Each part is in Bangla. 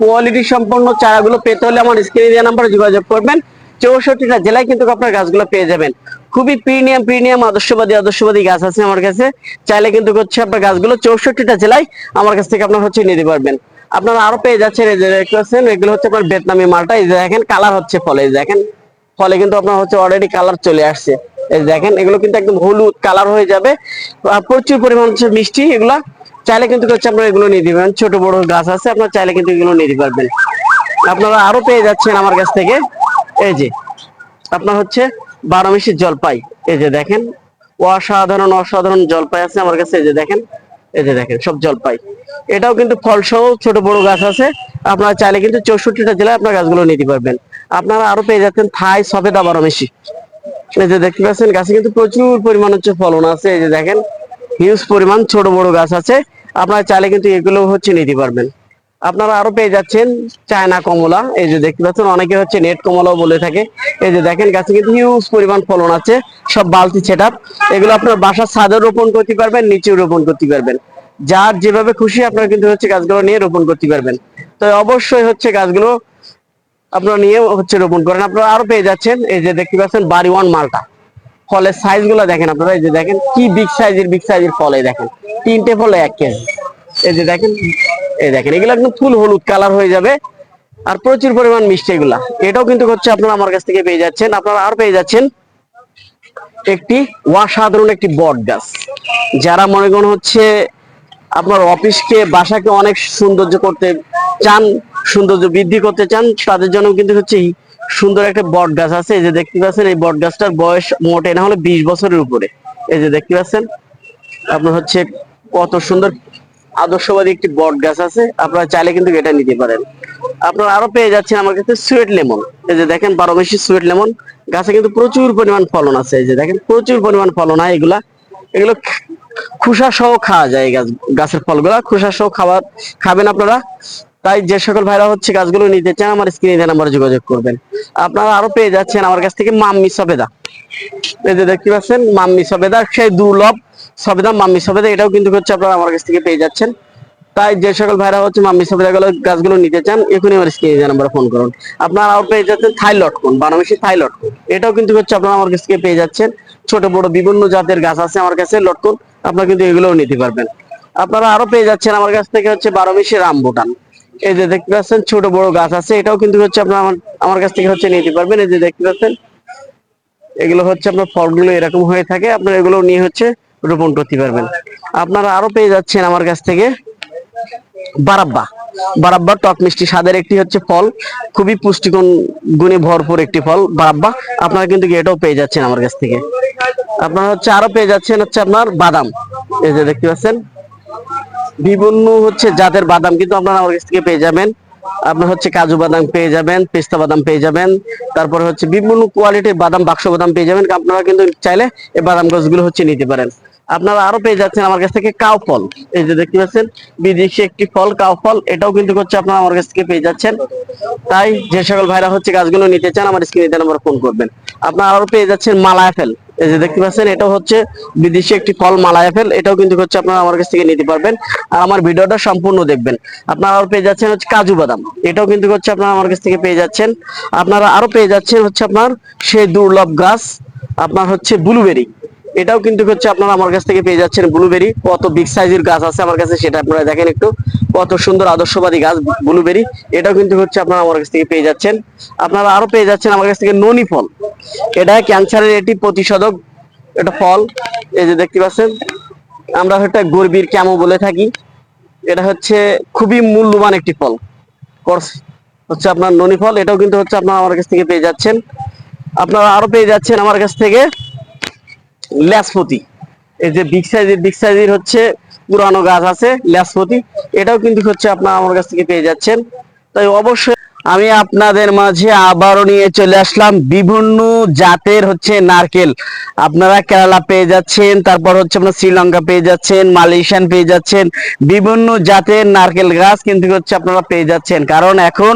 কোয়ালিটি সম্পন্ন চারাগুলো পেতে হলে আমার স্ক্রিনে দেওয়া নাম্বারে যোগাযোগ করবেন। চৌষট্টিটা জেলায় কিন্তু আপনার গাছগুলো পেয়ে যাবেন। খুবই প্রিমিয়াম প্রিমিয়াম আদর্শবাদী আদর্শবাদী গাছ আছে আমার কাছে। চাইলে কিন্তু হচ্ছে আপনার গাছগুলো চৌষট্টিটা জেলায় আমার কাছ থেকে আপনার হচ্ছে নিতে পারবেন। আপনারা আরও পেয়ে যাচ্ছেন, এই যে দেখতে পাচ্ছেন, এগুলো হচ্ছে আপনার ভিয়েতনামি মালটা। এই যে দেখেন কালার হচ্ছে ফলে। দেখেন, ফলে কিন্তু আপনার হচ্ছে অলরেডি কালার চলে আসছে। এই দেখেন, এগুলো কিন্তু একদম হলুদ কালার হয়ে যাবে। প্রচুর পরিমাণ হচ্ছে মিষ্টি এগুলা। চাইলে কিন্তু হচ্ছে আপনারা এগুলো নিয়ে দিবেন। ছোট, বড় গাছ আছে, আপনারা চাইলে কিন্তু এগুলো নিতে পারবেন। আপনারা আরও পেয়ে যাচ্ছেন আমার কাছ থেকে। এই যে, আপনার হচ্ছে বারো মিশির জলপাই। এই যে দেখেন, অসাধারণ অসাধারণ জলপাই আছে আমার কাছে। এই যে দেখেন, এই যে দেখেন, সব জলপাই। এটাও কিন্তু ফল সহ ছোট, বড় গাছ আছে। আপনারা চাইলে কিন্তু চৌষট্টিটা জেলায় আপনার গাছগুলো নিতে পারবেন। আপনারা আরও পেয়ে যাচ্ছেন থাই সফেদা বারো মিশি। এই যে দেখতে পাচ্ছেন, গাছে কিন্তু প্রচুর পরিমাণ হচ্ছে ফলন আছে। এই যে দেখেন হিউজ পরিমাণ ছোট বড় গাছ আছে। আপনারা চাইলে কিন্তু এগুলো হচ্ছে নিতে পারবেন। আপনারা আরও পেয়ে যাচ্ছেন চায়না কমলা। এই যে দেখতে পাচ্ছেন, অনেকে হচ্ছে নেট কমলাও বলে থাকে। এই যে দেখেন, গাছে কিন্তু হিউজ পরিমাণ ফলন আছে। সব বালতি সেটআপ এগুলো আপনার বাসার ছাদে রোপণ করতে পারবেন, নিচেও রোপণ করতে পারবেন। যার যেভাবে খুশি আপনারা কিন্তু হচ্ছে গাছগুলো নিয়ে রোপণ করতে পারবেন। তো অবশ্যই হচ্ছে গাছগুলো আপনারা নিয়ে হচ্ছে রোপণ করেন। আপনারা আরও পেয়ে যাচ্ছেন। এই যে দেখতে পাচ্ছেন, বাড়ি ওয়ান মালটা। ফলের সাইজগুলো দেখেন আপনারা, এই যে দেখেন কি বিগ সাইজের বিগ সাইজের ফল, এই দেখেন। তিনটে ফলে এক কেজি। এই যে দেখেন, এই দেখেন, এগুলো একদম ফুল হলুদ কালার হয়ে যাবে। আর প্রচুর পরিমাণ মিষ্টি এগুলা। এটাও কিন্তু হচ্ছে আপনারা আমার কাছ থেকে পেয়ে যাচ্ছেন। আপনারা আর পেয়ে যাচ্ছেন একটি অসাধারণ একটি বট গাছ। যারা মনে করেন হচ্ছে আপনার অফিসকে, বাসাকে অনেক সৌন্দর্য করতে চান, সৌন্দর্য বৃদ্ধি করতে চান, তাদের জন্য কিন্তু হচ্ছে সুন্দর একটা বট গাছ আছে। এই যে দেখতে পাচ্ছেন, এই বট গাছটার বয়স মোটে না হলে বিশ বছরের উপরে। এই যে দেখতে পাচ্ছেন, আপনার হচ্ছে কত সুন্দর আদর্শবাদী একটি বট গাছ আছে। আপনারা চাইলে কিন্তু এটা নিতে পারেন। আপনারা আরও পেয়ে যাচ্ছেন আমার কাছে সুয়েট লেমন। এই যে দেখেন, বারো মাসি সুয়েট লেমন। গাছে কিন্তু প্রচুর পরিমাণ ফলন আছে। এই যে দেখেন, প্রচুর পরিমাণ ফলন হয় এগুলা। এগুলো খুসা সহ খাওয়া যায় গাছ, গাছের ফলগুলা। খুসা সহ খাবার খাবেন আপনারা। তাই যে সকল ভাইরা হচ্ছে গাছগুলো নিতে চান, আমার স্ক্রিনে নাম্বারে যোগাযোগ করবেন। আপনারা আরও পেয়ে যাচ্ছেন আমার কাছ থেকে মাম্মি সবেদা। এই যে দেখতে পাচ্ছেন, মাম্মি সবেদা, সেই দুর্লভ সবেদা, মাম্মি সবেদা, এটাও কিন্তু হচ্ছে আপনারা আমার কাছ থেকে পেয়ে যাচ্ছেন। তাই যে সকল ভাইরা হচ্ছে মাম্মি সবেদা গুলো গাছগুলো নিতে চান, এখনই আমার স্ক্রিনে নাম্বারে ফোন করুন। আপনারা আরও পেয়ে যাচ্ছেন থাই লটকন বানামিশি থাই লটকন এটাও কিন্তু হচ্ছে আপনারা আমার কাছ থেকে পেয়ে যাচ্ছেন। ছোট, বড়, বিভিন্ন জাতের গাছ আছে আমার কাছে লটকন আপনারা কিন্তু এগুলোও নিতে পারবেন। আপনারা আরও পেয়ে যাচ্ছেন আমার কাছ থেকে হচ্ছে বারো মিশি রামবুটান এই যে দেখতে পাচ্ছেন, ছোট বড় গাছ আছে। এটাও কিন্তু হচ্ছে আপনার আমার কাছ থেকে হচ্ছে নিতে পারবেন। এই যে দেখতে পাচ্ছেন, এগুলো হচ্ছে আপনার ফলগুলো এরকম হয়ে থাকে। আপনারা এগুলো নিয়ে হচ্ছে রোপণ করতে পারবেন। আপনারা আরও পেয়ে যাচ্ছেন আমার কাছ থেকে বারাব্বা। বারাব্বা টক মিষ্টি স্বাদের একটি হচ্ছে ফল। খুবই পুষ্টিগুণ, গুণে ভরপুর একটি ফল, বারাব্বা। আপনারা কিন্তু এটাও পেয়ে যাচ্ছেন আমার কাছ থেকে। আপনারা হচ্ছে আরও পেয়ে যাচ্ছেন হচ্ছে আপনার বাদাম। এই যে দেখতে পাচ্ছেন বিভিন্ন হচ্ছে জাতের বাদাম কিন্তু আপনারা আমার কাছ থেকে পেয়ে যাবেন। আপনার হচ্ছে কাজু বাদাম পেয়ে যাবেন, পেস্তা বাদাম পেয়ে যাবেন। তারপরে হচ্ছে বিভিন্ন কোয়ালিটির বাদাম, বাক্স বাদাম পেয়ে যাবেন। আপনারা কিন্তু চাইলে এই বাদাম গাছগুলো হচ্ছে নিতে পারেন। আপনারা আরও পেয়ে যাচ্ছেন আমার কাছ থেকে কাউ ফল। এই যে দেখতে পাচ্ছেন, বিদেশি একটি ফল, কাউ ফল, এটাও কিন্তু হচ্ছে আপনারা আমার কাছ থেকে পেয়ে যাচ্ছেন। তাই যে সকল ভাইরা হচ্ছে গাছগুলো নিতে চান, আমার স্ক্রিনে নাম্বার ফোন করবেন। আপনারা আরও পেয়ে যাচ্ছেন মালা এই যে দেখতে পাচ্ছেন এটা হচ্ছে বিদেশি একটি ফল মালা অ্যাপেল এটাও কিন্তু হচ্ছে আপনারা আমার কাছ থেকে নিতে পারবেন। আর আমার ভিডিওটা সম্পূর্ণ দেখবেন। আপনারা আরও পেয়ে যাচ্ছেন হচ্ছে কাজু বাদাম। এটাও কিন্তু হচ্ছে আপনারা আমার কাছ থেকে পেয়ে যাচ্ছেন। আপনারা আরও পেয়ে যাচ্ছেন হচ্ছে আপনার সেই দুর্লভ গাছ, আপনার হচ্ছে ব্লুবেরি। এটাও কিন্তু হচ্ছে আপনারা আমার কাছ থেকে পেয়ে যাচ্ছেন ব্লুবেরি কত বিগ সাইজের গাছ আছে আমার কাছে সেটা আপনারা দেখেন একটু। কত সুন্দর আদর্শবাদী গাছ ব্লুবেরি এটাও কিন্তু হচ্ছে আপনারা আমার কাছ থেকে পেয়ে যাচ্ছেন। আপনারা আরও পেয়ে যাচ্ছেন আমার কাছ থেকে ননি ফল। এটা ক্যান্সারের এটি প্রতিষেধক, এটা ফল। এই যে দেখতে পাচ্ছেন, আমরা এটা গর্বির ক্যামো বলে থাকি। এটা হচ্ছে খুবই মূল্যবান একটি ফল। হচ্ছে আপনার ননি ফল। এটাও কিন্তু হচ্ছে আপনারা আমার কাছ থেকে পেয়ে যাচ্ছেন। আপনারা আরও পেয়ে যাচ্ছেন আমার কাছ থেকে ল্যাসপতি। এই যে বিগ সাইজের বিগ সাইজের হচ্ছে পুরানো গাছ আছে, ল্যাসপতি। এটাও কিন্তু হচ্ছে আপনার আমার কাছ থেকে পেয়ে যাচ্ছেন। তাই অবশ্যই আমি আপনাদের মাঝে আবারও নিয়ে চলে আসলাম বিভিন্ন জাতের হচ্ছে নারকেল। আপনারা কেরালা পেয়ে যাচ্ছেন, তারপর হচ্ছে আপনার শ্রীলঙ্কা পেয়ে যাচ্ছেন, মালয়েশিয়ান পেয়ে যাচ্ছেন, বিভিন্ন জাতের নারকেল গাছ কিন্তু হচ্ছে আপনারা পেয়ে যাচ্ছেন। কারণ এখন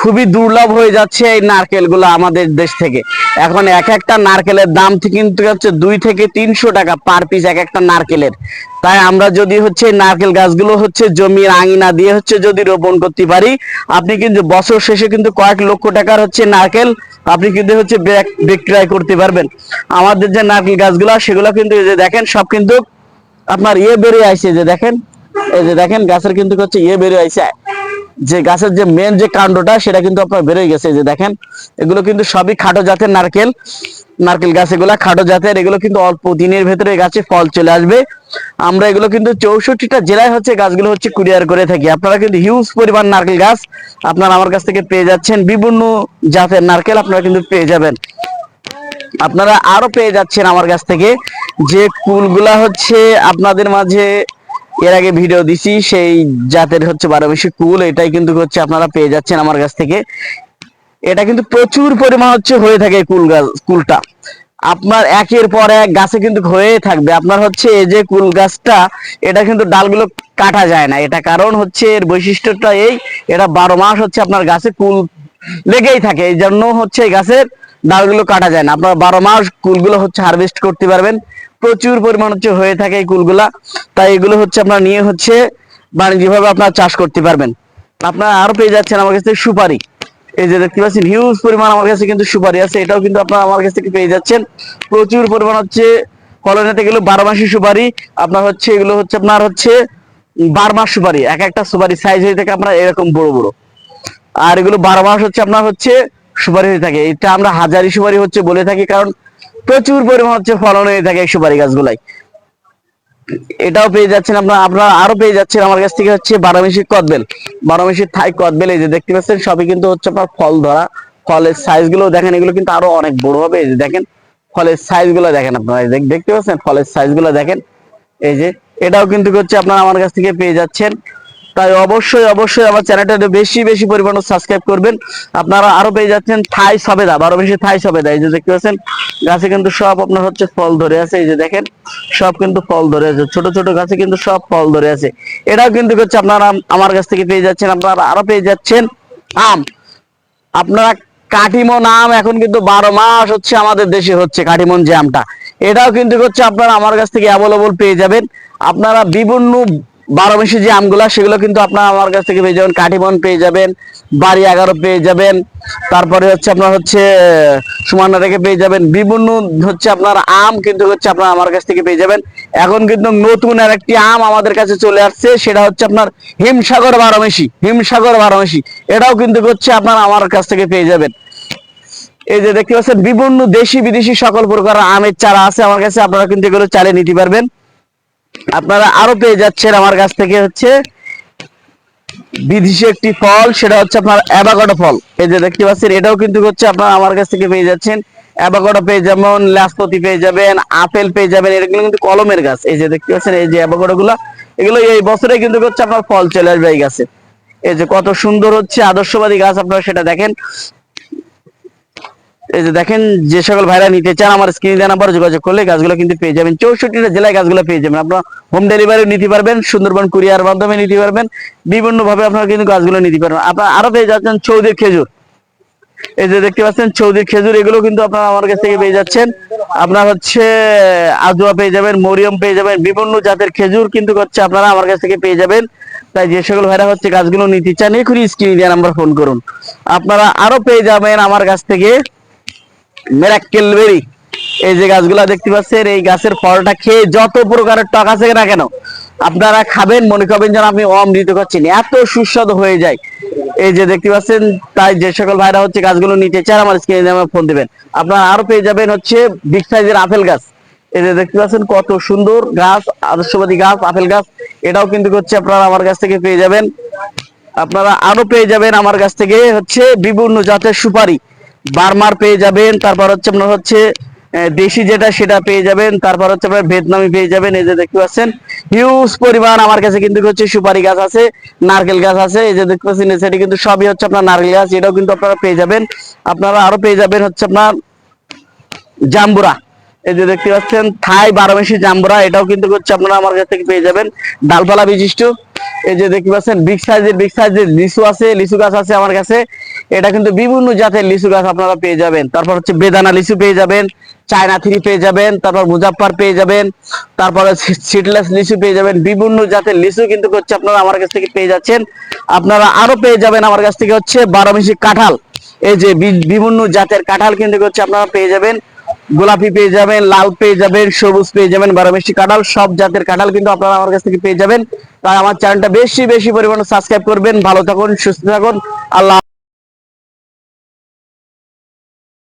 খুবই দুর্লভ হয়ে যাচ্ছে এই নারকেলগুলো আমাদের দেশ থেকে। এখন এক একটা নারকেলের দাম কিন্তু হচ্ছে দুই থেকে তিনশো টাকা পার পিস এক একটা নারকেলের। তাই আমরা যদি হচ্ছে নারকেল গাছগুলো হচ্ছে জমির আঙিনা দিয়ে হচ্ছে যদি রোপণ করতে পারি, আপনি কিন্তু বছর শেষে কিন্তু কয়েক লক্ষ টাকার হচ্ছে নারকেল আপনি কিন্তু হচ্ছে বিক্রয় করতে পারবেন। আমাদের যে নারকেল গাছগুলো, সেগুলো কিন্তু যে দেখেন, সব কিন্তু আপনার ইয়ে বেরিয়ে আইছে যে দেখেন, এই যে দেখেন, গাছের কিন্তু হচ্ছে ইয়ে বেরিয়ে আইছে যে গাছের যে মেন যে কাণ্ডটা, সেটা কিন্তু আপনার বেরোয় গেছে। যে দেখেন, এগুলো কিন্তু সবই খাটো জাতের নারকেল। নারকেল গাছ এগুলো খাটো জাতের, এগুলো কিন্তু অল্প দিনের ভেতরে গাছে ফল চলে আসবে। আমরা এগুলো কিন্তু চৌষট্টিটা জেলায় হচ্ছে গাছগুলো হচ্ছে কুরিয়ার করে থাকি। আপনারা কিন্তু হিউজ পরিমাণ নারকেল গাছ আপনারা আমার কাছ থেকে পেয়ে যাচ্ছেন। বিভিন্ন জাতের নারকেল আপনারা কিন্তু পেয়ে যাবেন। আপনারা আরও পেয়ে যাচ্ছেন আমার কাছ থেকে। যে কুলগুলা হচ্ছে আপনাদের মাঝে এর আগে ভিডিও দিছি, সেই জাতের হচ্ছে বারো বেশি কুল, এটাই কিন্তু হচ্ছে আপনারা পেয়ে যাচ্ছেন আমার কাছ থেকে। এটা কিন্তু প্রচুর পরিমাণ হচ্ছে হয়ে থাকে কুল গাছ, কুলটা। আপনার একের পর এক গাছে কিন্তু হয়ে থাকবে। আপনার হচ্ছে এই যে কুল গাছটা, এটা কিন্তু ডালগুলো কাটা যায় না। এটা কারণ হচ্ছে এর বৈশিষ্ট্যটা এই, এটা বারো মাস হচ্ছে আপনার গাছে কুল লেগেই থাকে। এই জন্য হচ্ছে এই গাছের ডালগুলো কাটা যায় না। আপনার বারো মাস কুলগুলো হচ্ছে হারভেস্ট করতে পারবেন। প্রচুর পরিমাণ হচ্ছে হয়ে থাকে এই কুলগুলা। তাই এগুলো হচ্ছে আপনার নিয়ে হচ্ছে বাণিজ্যিকভাবে আপনার চাষ করতে পারবেন। আপনারা আরও পেয়ে যাচ্ছেন আমার কাছ সুপারি। এই যে দেখতে পাচ্ছেন হিউজ পরিমাণ আমার কাছে কিন্তু সুপারি আছে। এটাও কিন্তু আপনারা আমার কাছ থেকে পেয়ে যাচ্ছেন। প্রচুর পরিমাণ হচ্ছে কলোনিতে গেলে বারো মাসি সুপারি। আপনার হচ্ছে এগুলো হচ্ছে আপনার হচ্ছে বারো মাস সুপারি। এক একটা সুপারি সাইজ হয়ে থাকে আপনার এরকম বড় বড়। আর এগুলো বারো মাস হচ্ছে আপনার হচ্ছে সুপারি হয়ে থাকে। এটা আমরা হাজারি সুপারি হচ্ছে বলে থাকি, কারণ প্রচুর পরিমাণ হচ্ছে ফলন হয়ে থাকে সুপারি গাছগুলাই। এটাও পেয়ে যাচ্ছেন আপনার আপনারা আরও পেয়ে যাচ্ছেন আমার কাছ থেকে হচ্ছে বারোমেশি কদবেল বারোমেশি থাই কদবেল এই যে দেখতে পাচ্ছেন, সবই কিন্তু হচ্ছে আপনার ফল ধরা। ফলের সাইজগুলো দেখেন, এগুলো কিন্তু আরও অনেক বড় হবে, এই যে দেখেন, ফলের সাইজগুলো দেখেন আপনারা দেখতে পাচ্ছেন, ফলের সাইজগুলো দেখেন। এই যে, এটাও কিন্তু হচ্ছে আপনারা আমার কাছ থেকে পেয়ে যাচ্ছেন। তাই অবশ্যই অবশ্যই আমার চ্যানেলটা বেশি বেশি পরিমাণে সাবস্ক্রাইব করবেন। আপনারা আরও পেয়ে যাচ্ছেন থাই সবেদা, বারো বেশি থাই সবেদা। এই যে দেখতে পাচ্ছেন, গাছে কিন্তু সব আপনার হচ্ছে ফল ধরে আছে। এই যে দেখেন, সব কিন্তু ফল ধরে আছে। ছোট ছোট গাছে কিন্তু সব ফল ধরে আছে। এটাও কিন্তু হচ্ছে আপনারা আমার কাছ থেকে পেয়ে যাচ্ছেন। আপনারা আরও পেয়ে যাচ্ছেন আম। আপনারা কাটিমন আম এখন কিন্তু বারো মাস হচ্ছে আমাদের দেশে হচ্ছে কাটিমন যে আমটা। এটাও কিন্তু হচ্ছে আপনারা আমার কাছ থেকে অ্যাভেলেবল পেয়ে যাবেন। আপনারা বিভিন্ন বারো মাসি যে আমগুলা, সেগুলো কিন্তু আপনারা আমার কাছ থেকে পেয়ে যাবেন। কাটিমন পেয়ে যাবেন, বাড়ি এগারো পেয়ে যাবেন। তারপরে হচ্ছে আপনার হচ্ছে, সুমানা রেখে পেয়ে যাবেন। বিভিন্ন হচ্ছে আপনার আম কিন্তু হচ্ছে আপনার আমার কাছ থেকে পেয়ে যাবেন। এখন কিন্তু নতুন আর একটি আম আমাদের কাছে চলে আসছে, সেটা হচ্ছে আপনার হিমসাগর বারোমেশি হিমসাগর বারোমেশি এটাও কিন্তু হচ্ছে আপনার আমার কাছ থেকে পেয়ে যাবেন। এই যে দেখতে পাচ্ছেন, বিভিন্ন দেশি বিদেশি সকল প্রকার আমের চারা আছে আমার কাছে, আপনারা কিন্তু এগুলো চালিয়ে নিতে পারবেন। আপনারা আরও পেয়ে যাচ্ছেন আমার কাছ থেকে হচ্ছে বিদেশি একটি ফল, সেটা হচ্ছে আপনার অ্যাভাকাডো ফল। এই যে দেখতে পাচ্ছেন, এটাও কিন্তু হচ্ছে আপনার আমার কাছ থেকে পেয়ে যাচ্ছেন। অ্যাভাকাডো পেয়ে যাবেন লাসপতি পেয়ে যাবেন, আপেল পেয়ে যাবেন, এগুলো কিন্তু কলমের গাছ। এই যে দেখতে পাচ্ছেন, এই যে অ্যাভাকাডো গুলো এগুলো এই বছরে কিন্তু হচ্ছে আপনার ফল চলে আসবে এই গাছে। এই যে কত সুন্দর হচ্ছে আদর্শবাদী গাছ আপনারা সেটা দেখেন। এই যে দেখেন, যে সকল ভাইরা নিতে চান, আমার স্ক্রিনে দেওয়া নাম্বার যোগাযোগ করলে গাছগুলো কিন্তু পেয়ে যাবেন। চৌষট্টিটা জেলায় গাছগুলো পেয়ে যাবেন। আপনারা হোম ডেলিভারি নিতে পারবেন, সুন্দরবন কুরিয়ার মাধ্যমে নিতে পারবেন বিভিন্ন ভাবে আপনারা কিন্তু গাছগুলো নিতে পারবেন। আপনারা আরও পেয়ে যাচ্ছেন চৌদির খেজুর। এই যে দেখতে পাচ্ছেন, চৌদির খেজুর, এগুলো কিন্তু আপনারা আমার কাছ থেকে পেয়ে যাচ্ছেন। আপনার হচ্ছে আজুয়া পেয়ে যাবেন, মরিয়ম পেয়ে যাবেন, বিভিন্ন জাতের খেজুর কিন্তু হচ্ছে আপনারা আমার কাছ থেকে পেয়ে যাবেন। তাই যে সকল ভাইরা হচ্ছে গাছগুলো নিতে চান, এখনই স্ক্রিনে দেওয়া নাম্বার ফোন করুন। আপনারা আরও পেয়ে যাবেন আমার কাছ থেকে। এই যে গাছগুলা দেখতে পাচ্ছেন, এই গাছের ফলটা খেয়ে যত প্রকারের টক আছে না কেন, আপনারা খাবেন, মনে করবেন যেন আপনি অমৃত এত সুস্বাদু হয়ে যায়। এই যে দেখতে পাচ্ছেন, তাই যে সকল ভাইরা হচ্ছে গাছগুলো নিতে চান আমার স্ক্রিনে ফোন দিবেন। আপনারা আরও পেয়ে যাবেন হচ্ছে বিগ সাইজের আপেল গাছ। এই যে দেখতে পাচ্ছেন, কত সুন্দর গাছ, আদর্শবাদী গাছ, আপেল গাছ। এটাও কিন্তু হচ্ছে আপনারা আমার কাছ থেকে পেয়ে যাবেন। আপনারা আরও পেয়ে যাবেন আমার কাছ থেকে হচ্ছে বিভিন্ন জাতের সুপারি। বার্মার পেয়ে যাবেন, তারপর হচ্ছে আপনার হচ্ছে দেশি যেটা সেটা পেয়ে যাবেন, তারপর হচ্ছে আপনার ভিয়েতনামি পেয়ে যাবেন, এই যে দেখতে পাচ্ছেন হিউজ পরিমাণ আমার কাছে কিন্তু হচ্ছে সুপারি গাছ আছে, নারকেল গাছ আছে, এই যে দেখতে পাচ্ছেন সেটা কিন্তু সবই হচ্ছে আপনার নারকেল গাছ, এটাও কিন্তু আপনারা পেয়ে যাবেন, আপনারা আরও পেয়ে যাবেন হচ্ছে আপনার জাম্বুরা, এই যে দেখতে পাচ্ছেন, থাই বারো জাম্বুরা, এটাও কিন্তু হচ্ছে আপনারা আমার কাছ থেকে পেয়ে যাবেন, ডালপালা বিশিষ্ট এই যে দেখতে পাচ্ছেন বিগ সাইজের বিগ সাইজের লিচু আছে, লিচু গাছ আছে আমার কাছে। এটা কিন্তু বিভিন্ন জাতের লিচু গাছ আপনারা পেয়ে যাবেন। তারপর হচ্ছে বেদানা লিচু পেয়ে যাবেন, চায়না থ্রি পেয়ে যাবেন, তারপর মুজাফার পেয়ে যাবেন, তারপরে সিডলেস লিচু পেয়ে যাবেন। বিভিন্ন জাতের লিচু কিন্তু হচ্ছে আপনারা আমার কাছ থেকে পেয়ে যাচ্ছেন। আপনারা আরও পেয়ে যাবেন আমার কাছ থেকে হচ্ছে বারো মিশি কাঁঠাল। এই যে বিভিন্ন জাতের কাঁঠাল কিন্তু হচ্ছে আপনারা পেয়ে যাবেন। গোলাপি পেয়ে যাবেন, লাল পেয়ে যাবেন, সবুজ পেয়ে যাবেন, বারো মিষ্টি কাঁঠাল, সব জাতের কাঁঠাল কিন্তু আপনারা আমার কাছ থেকে পেয়ে যাবেন। তাই আমার চ্যানেলটা বেশি বেশি পরিমাণে সাবস্ক্রাইব করবেন। ভালো থাকুন, সুস্থ থাকুন। আল্লাহ